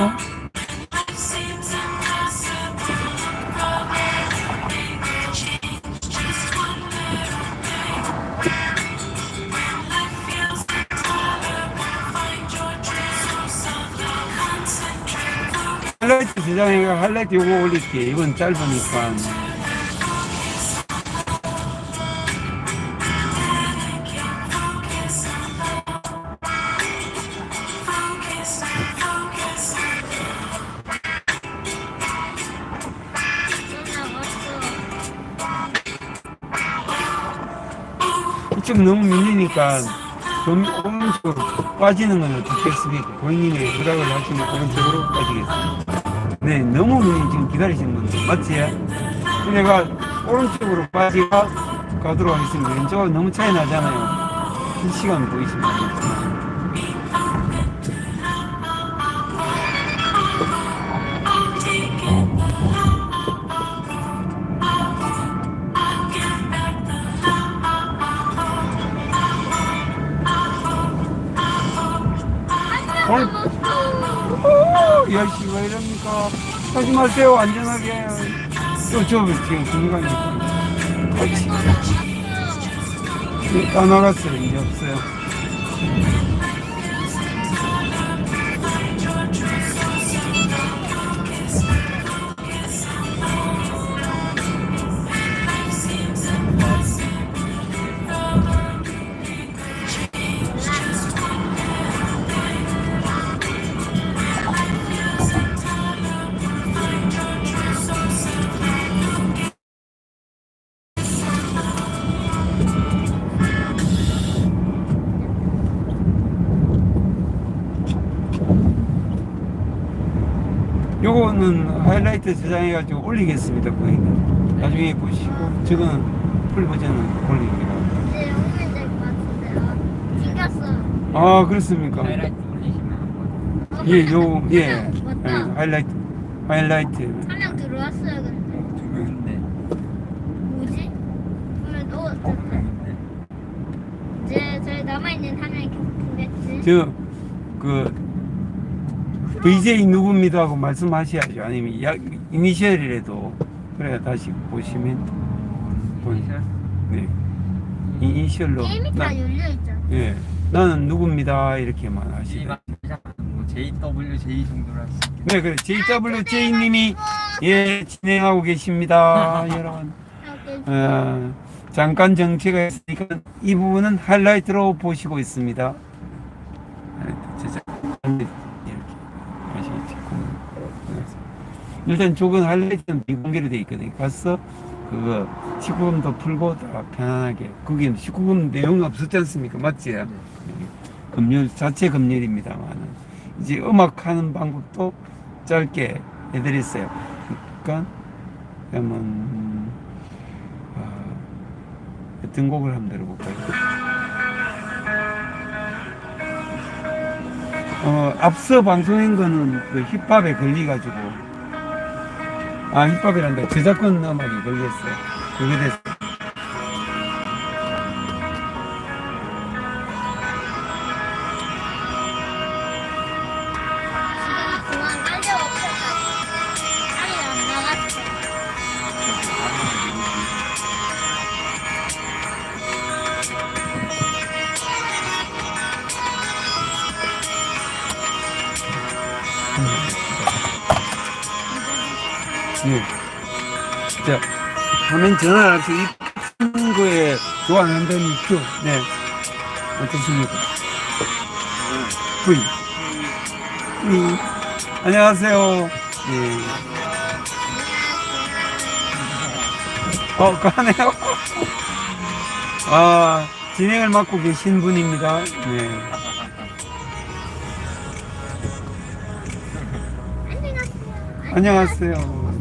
어? 하이라이트 저장해가 하이라이트 요거 올릴게. 이건 짧으니까. 이쪽 너무 밀리니까 좀 오른쪽으로 빠지는 건 어떻겠습니까? 고객님이 허락을 하시면 오른쪽으로 빠지겠습니다. 네, 너무 밀리 지금 기다리시는 건데 맞지? 내가 오른쪽으로 빠지가 가도록 하겠습니다. 왼쪽은 너무 차이 나잖아요. 실시간 보이시면 알겠지만. 오늘 오, 야 씨 왜 이럽니까? 하지 마세요 안전하게. 저, 저 지금 공간이니까. 다 나갔어요 이제 없어요. 요거는 하이라이트 저장해가지고 올리겠습니다 고객님. 나중에 보시고 저거는 풀 버전은 올립니다. 이제 오면 될 것 같은데요. 튕겼어. 아 그렇습니까? 하이라이트 올리시면 한번 예, 요, 예, 예, 맞다. 하이라이트, 하이라이트. 한명 들어왔어요, 근데. 두 명인데 뭐지? 그러면 너 어쨌든 이제 저희 남아있는 한 명이 누구겠지? 저, 그, VJ 누굽니다 하고 말씀하셔야죠. 아니면 야, 이니셜이라도. 그래야 다시 보시면. 보이- 네. 이니셜로. 게임이 나, 다 열려있잖아. 예. 나는 누굽니다. 이렇게만 하시면. 뭐 JWJ 있겠네 네, 그래. JWJ님이, 예, 진행하고 계십니다. 여러분. 어, 잠깐 정체가 있으니까 이 부분은 하이라이트로 보시고 있습니다. 하이라이트 제작. 이렇게 아시겠지? 일단 조건 하이라이트는 비공개로 돼 있거든요. 가서 그거 19금도 풀고 다 편안하게. 거기 19금 내용 없었지 않습니까? 맞지? 금융 자체 금융입니다만 이제 음악 하는 방법도 짧게 해드렸어요. 그러니까 그러면 아, 어떤 곡을 한번 들어볼까요? 어, 앞서 방송한 거는 그 힙합에 걸려가지고 아 힙합이란다 저작권 음악이 걸렸어요. 그게 됐어. 예. 자, 화면 전화해서 이 거에 좋아하는다는 큐. 네. 어떻습니까? V. V. 안녕하세요. 예. 어, 가네요. 아, 진행을 맡고 계신 분입니다. 네. 안녕하세요.